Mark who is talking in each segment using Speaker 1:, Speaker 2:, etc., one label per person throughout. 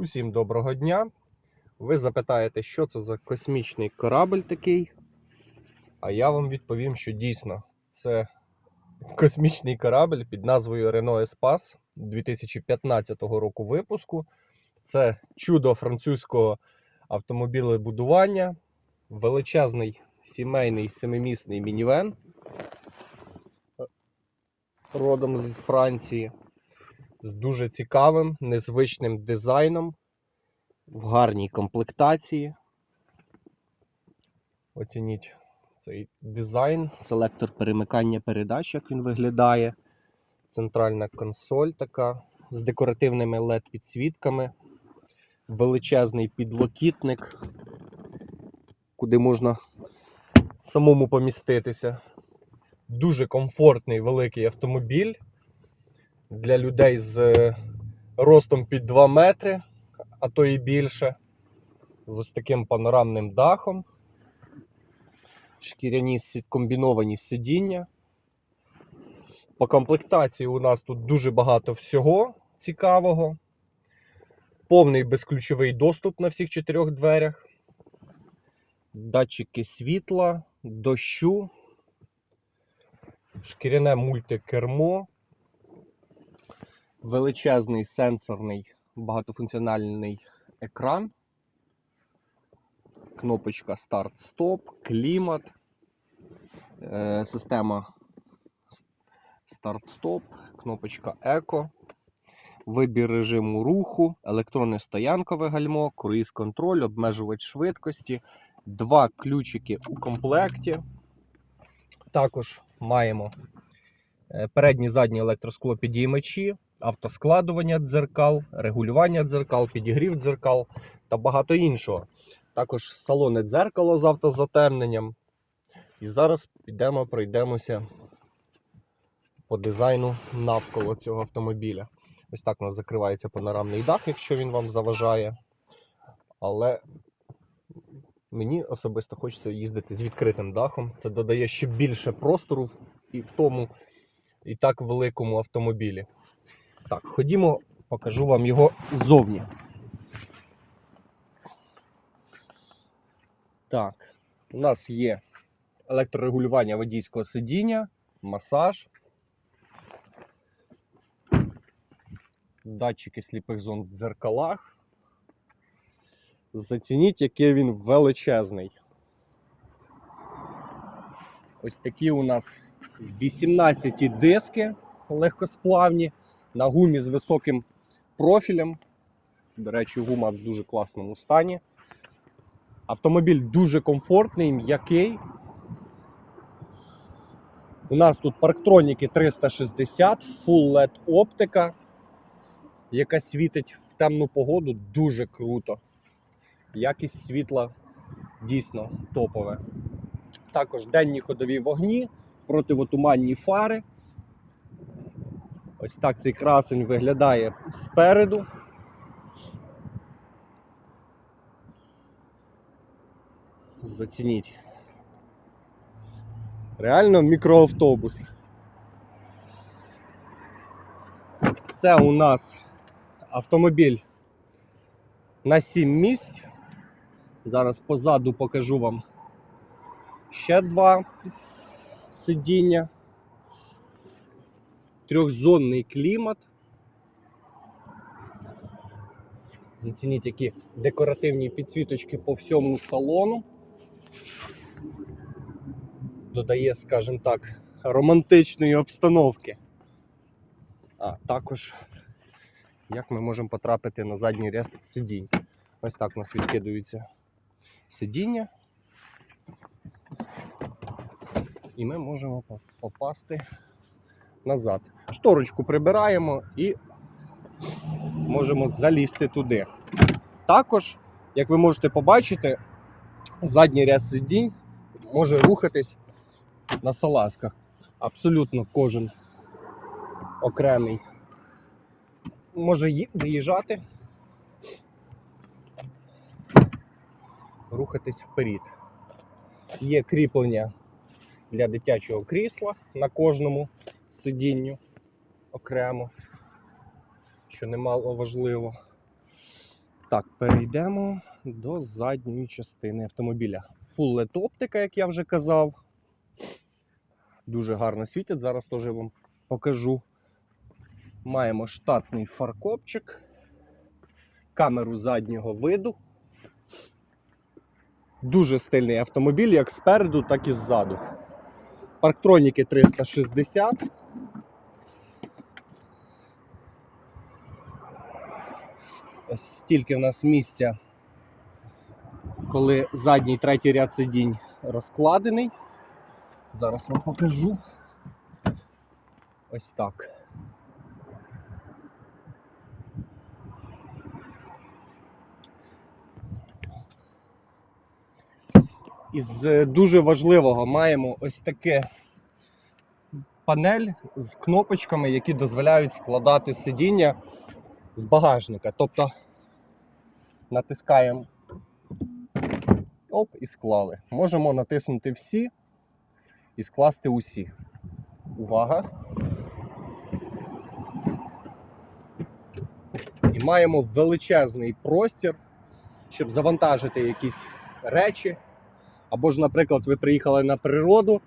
Speaker 1: Усім доброго дня. Ви запитаєте, що це за космічний корабль такий. А я вам відповім, що дійсно це космічний корабль під назвою Renault Espace 2015 року випуску. Це чудо французького автомобілебудування, величезний сімейний семимісний мінівен родом з Франції з дуже цікавим, незвичним дизайном, в гарній комплектації. Оцініть цей дизайн, селектор перемикання передач, як він виглядає. Центральна консоль така з декоративними LED-підсвітками, величезний підлокітник, куди можна самому поміститися. Дуже комфортний великий автомобіль для людей з е, ростом під 2 метри, а то і більше. З ось таким панорамним дахом. Шкіряні комбіновані сидіння. По комплектації у нас тут дуже багато всього цікавого. Повний безключовий доступ на всіх чотирьох дверях. Датчики світла, дощу, шкіряне мультикермо, величезний сенсорний багатофункціональний екран, кнопочка старт-стоп, клімат, е, система старт-стоп, кнопочка еко, вибір режиму руху, електронне стоянкове гальмо, круїз-контроль, обмежувач швидкості, два ключики у комплекті. Також маємо е, передні задні електросклопідіймачі, автоскладування дзеркал, регулювання дзеркал, підігрів дзеркал та багато іншого. Також салонне дзеркало з автозатемненням. І зараз підемо, пройдемося по дизайну навколо цього автомобіля. Ось так у нас закривається панорамний дах, якщо він вам заважає. Але мені особисто хочеться їздити з відкритим дахом. Це додає ще більше простору і в тому і так великому автомобілі. Так, ходімо, покажу вам його ззовні. Так, у нас є електрорегулювання водійського сидіння, масаж, датчики сліпих зон в дзеркалах. Зацініть, який він величезний. Ось такі у нас 18 диски легкосплавні на гумі з високим профілем. До речі, гума в дуже класному стані. Автомобіль дуже комфортний, м'який. У нас тут парктроніки 360, Full LED оптика, яка світить в темну погоду дуже круто. Якість світла дійсно топове. Також денні ходові вогні, противотуманні фари. Ось так цей красень виглядає спереду. Зацініть. Реально мікроавтобус. Це у нас автомобіль на 7 місць. Зараз позаду покажу вам ще два сидіння. Трьохзонний клімат. Зацініть, які декоративні підсвіточки по всьому салону. Додає, скажімо так, романтичної обстановки. А також, як ми можемо потрапити на задній ряд сидінь. Ось так у нас відкидуються сидіння. І ми можемо попасти назад. Шторочку прибираємо і можемо залізти туди. Також, як ви можете побачити, задній ряд сидінь може рухатись на салазках. Абсолютно кожен окремий може виїжджати, рухатись вперед. Є кріплення для дитячого крісла на кожному сидінню окремо, що немало важливо. Так, перейдемо до задньої частини автомобіля. Full LED оптика, як я вже казав. Дуже гарно світять, зараз теж вам покажу. Маємо штатний фаркопчик, камеру заднього виду. Дуже стильний автомобіль, як спереду, так і ззаду. Парктроніки 360. Ось стільки в нас місця, коли задній третій ряд сидінь розкладений. Зараз вам покажу. Ось так. Із дуже важливого маємо ось таке панель з кнопочками, які дозволяють складати сидіння з багажника. Тобто натискаємо оп, і склали. Можемо натиснути всі і скласти усі. Увага! І маємо величезний простір, щоб завантажити якісь речі. Або ж, наприклад, ви приїхали на природу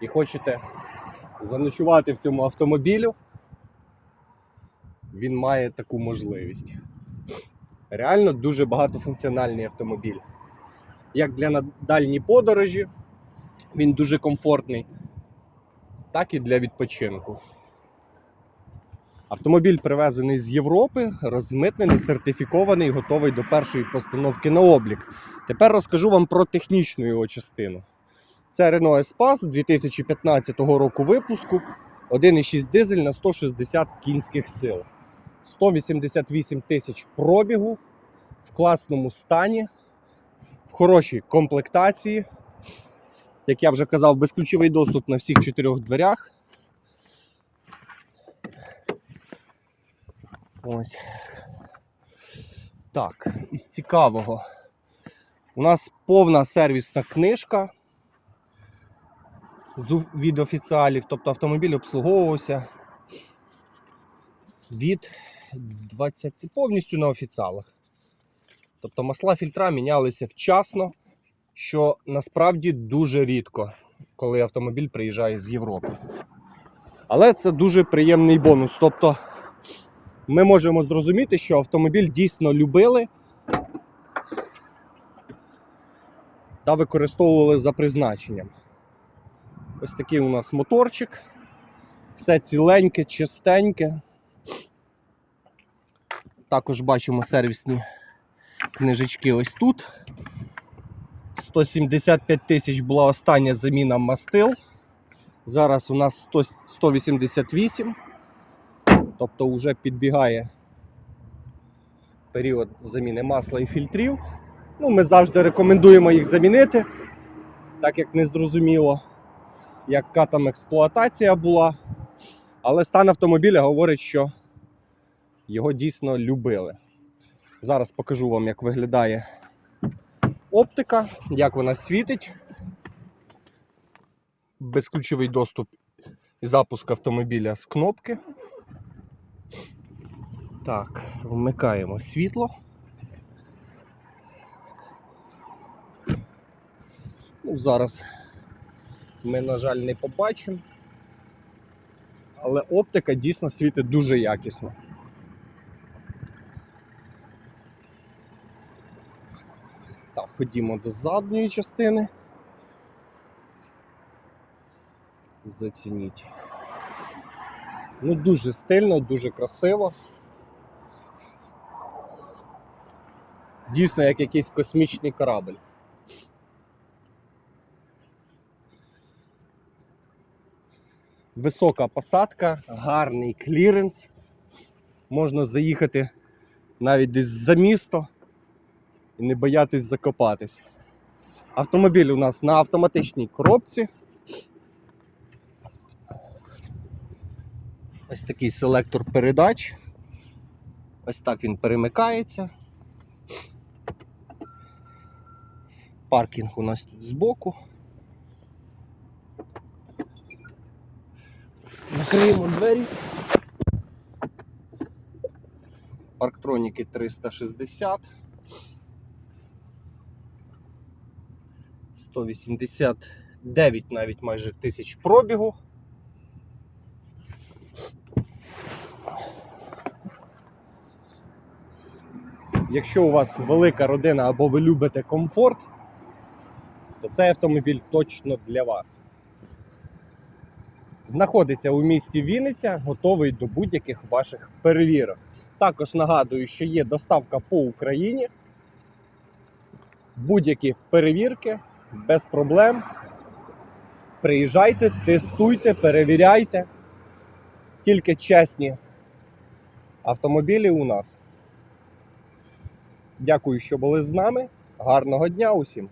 Speaker 1: і хочете заночувати в цьому автомобілю. Він має таку можливість. Реально дуже багатофункціональний автомобіль. Як для дальній подорожі, він дуже комфортний, так і для відпочинку. Автомобіль привезений з Європи, розмитнений, сертифікований, готовий до першої постановки на облік. Тепер розкажу вам про технічну його частину. Це Renault Espace 2015 року випуску, 1,6 дизель на 160 кінських сил, 188 тисяч пробігу в класному стані, в хорошій комплектації. Як я вже казав, безключовий доступ на всіх чотирьох дверях. Ось. Так, із цікавого. У нас повна сервісна книжка від офіціалів, тобто автомобіль обслуговувався від 20 повністю на офіціалах. Тобто масла фільтра мінялися вчасно, що насправді дуже рідко, коли автомобіль приїжджає з Європи. Але це дуже приємний бонус. Тобто ми можемо зрозуміти, що автомобіль дійсно любили та використовували за призначенням. Ось такий у нас моторчик. Все ціленьке, чистеньке. Також бачимо сервісні книжечки ось тут. 175 тисяч була остання заміна мастил. Зараз у нас 100 188. Тобто вже підбігає період заміни масла і фільтрів. Ну, ми завжди рекомендуємо їх замінити, так як не зрозуміло, яка там експлуатація була. Але стан автомобіля говорить, що його дійсно любили. Зараз покажу вам, як виглядає оптика, як вона світить. Безключовий доступ і запуск автомобіля з кнопки. Так, вмикаємо світло. Ну, зараз ми, на жаль, не побачимо. Але оптика дійсно світить дуже якісно. Так, ходімо до задньої частини. Зацініть. Ну, дуже стильно, дуже красиво. Дійсно, як якийсь космічний корабль. Висока посадка, гарний кліренс. Можна заїхати навіть десь за місто і не боятись закопатись. Автомобіль у нас на автоматичній коробці. Ось такий селектор передач. Ось так він перемикається. Паркінг у нас тут збоку. Закриємо двері. Парктроніки 360. 189 навіть майже тисяч пробігу. Якщо у вас велика родина або ви любите комфорт, то цей автомобіль точно для вас. Знаходиться у місті Вінниця, готовий до будь-яких ваших перевірок. Також нагадую, що є доставка по Україні. Будь-які перевірки без проблем. Приїжджайте, тестуйте, перевіряйте. Тільки чесні автомобілі у нас. Дякую, що були з нами. Гарного дня усім!